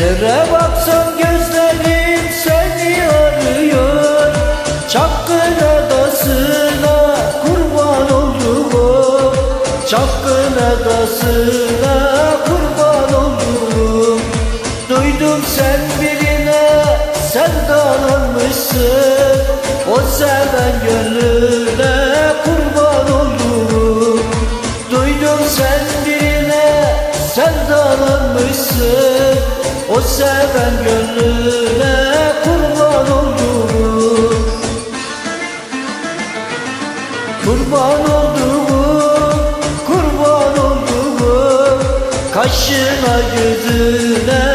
Yere baksam gözlerim seni arıyor. Çapkın adasına kurban olduğum Çapkın adasına kurban olduğum Duydum sen birine sevdalanmışsın O seven gönlüne kurban olduğum Duydum sen birine sevdalanmışsın O seven gönlüne kurban olduğum Kurban olduğum, kurban olduğum Kaşına gözüne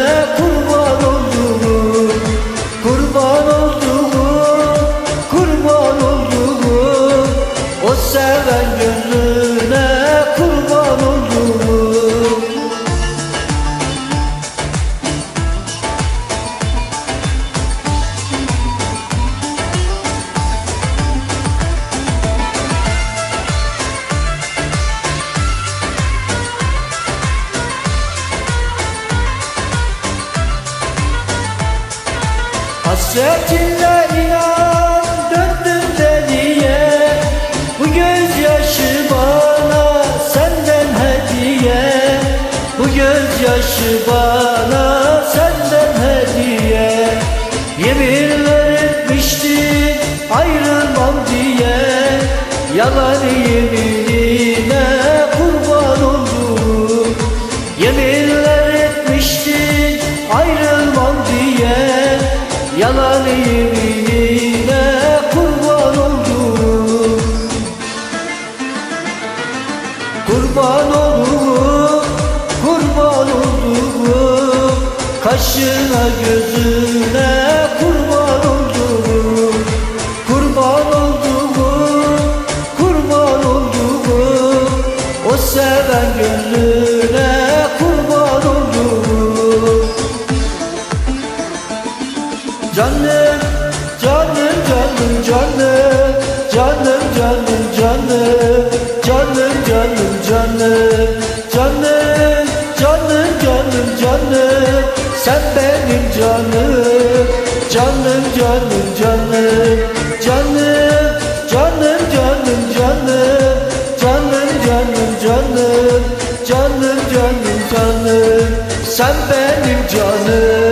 Hasretinle inan döndüm deliye. Bu gözyaşı bana senden hediye. Bu gözyaşı bana senden hediye. Yeminler etmiştin ayrılmam diye. Yalan yeminine Yalan yeminine kurban oldum Kurban olurum, kurban olurum. Kaşına gözüne kurban olurum. Kurban olduğum, kurban olduğum O seven gönlüne Canım, canım, canım, canım Canım, canım, canım Canım, canım, canım Canım, canım, canım, canım Sen benim canım Canım, canım, canım Canım, canım, canım, canım Canım, canım, canım Canım, canım, canım Sen benim canım